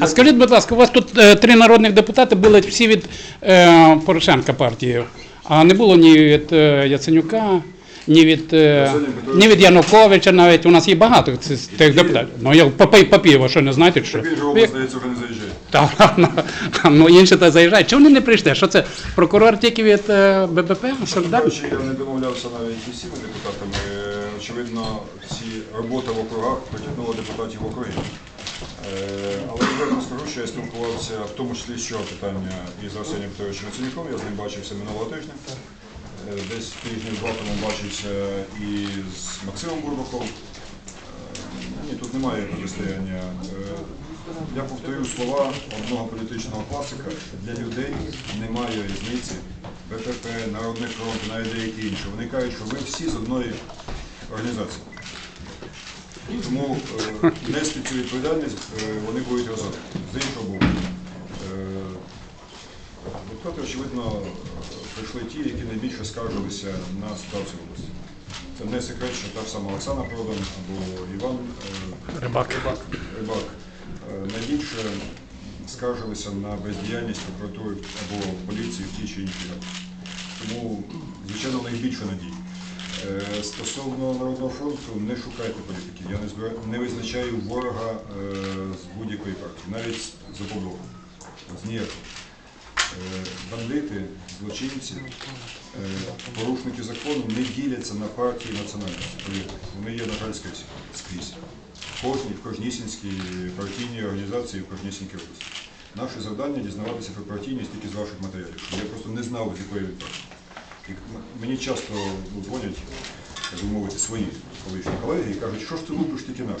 А скажіть, будь ласка, у вас тут е, три народних депутати були всі від е, Порошенка партії, а не було ні від е, Яценюка, ні від, е, ні від Януковича навіть. У нас є багато цих тих депутатів. Ну, я Папай Папієва, що не знаєте, що? Він же область, здається, вже не заїжджає. Та, ну, ну, інші та заїжджають. Чому вони не прийшли? Що це? Прокурор тільки від е, ББП? Солідарність? Коротше, я не домовлявся навіть із всіми депутатами. Е, Очевидно, ці робота в округах притягнула депутатів в округи. Е, Але я скажу, що я спілкувався в тому числі з питання із Арсенієм Петровичем Яценюком, я з ним бачився минулого тижня. Е, Десь тиждень два тому бачився і з Максимом Бурбаком. Е, Ні, тут немає протистояння. Я повторю слова одного політичного класика. Для людей немає різниці. БПП, Народний фронт, навіть деякі інші. Вони кажуть, що ви всі з одної організації. Тому е, нести цю відповідальність е, вони будуть разом. З іншого боку. Е, Депутати, очевидно, прийшли ті, які найбільше скаржилися на ситуацію в області. Це не секрет, що та ж сама Оксана Продан або Іван Рибак. Рибак е, найбільше скаржилися на бездіяльність прокуратури або поліції в тій чи іншій. Тому, звичайно, них надій. Е, Стосовно Народного фронту, не шукайте політиків. Я не, визначаю ворога е, з будь-якої партії, навіть з з З ніякого. Е, Бандити, злочинці, порушники закону не діляться на партії національності. Вони є, на жаль, скрізь. кожній, в кожнісінській партійній організації, в кожнісінькій області. Наше завдання дізнаватися про партійність тільки з ваших матеріалів. Я просто не знав, з якої партії. І Мені часто ну, дзвонять, так би мовити, свої колишні колеги і кажуть, що ж ти лупиш тільки наш?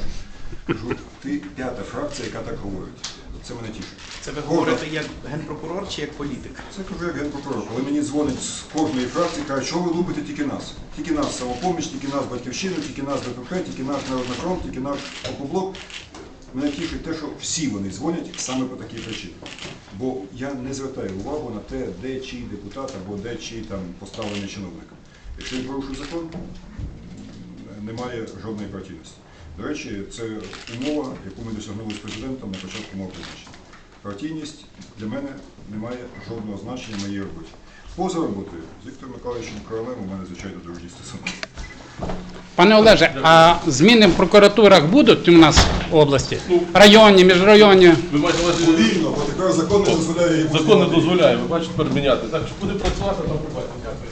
Кажу, ти п'ята фракція, яка так говорить. Це мене тішить. Це ви говорите як генпрокурор чи як політик? це кажу як генпрокурор. Коли мені дзвонять з кожної фракції, кажуть, що ви лупите тільки нас. Тільки нас самопоміч, тільки нас батьківщину, тільки нас БПП, тільки наш Народний фронт, тільки наш опоблок. Мене тішить те, що всі вони дзвонять саме по такій причині. Бо я не звертаю увагу на те, де чий депутат або де чий там поставлений чиновник. Якщо він порушує закон, немає жодної партійності. До речі, це умова, яку ми досягнули з президентом на початку мого призначення. Партійність для мене не має жодного значення в моїй роботі. Поза роботою з Віктором Миколаївичем Королем у мене, звичайно, дружні стосунки. Пане Олеже, а зміни в прокуратурах будуть у нас в області? Районні, міжрайонні? Ви бачите, на вільно, Повільно, бо тепер закон не дозволяє закон не дозволяє, ви бачите, тепер міняти. Так що буде працювати, там побачимо. Дякую.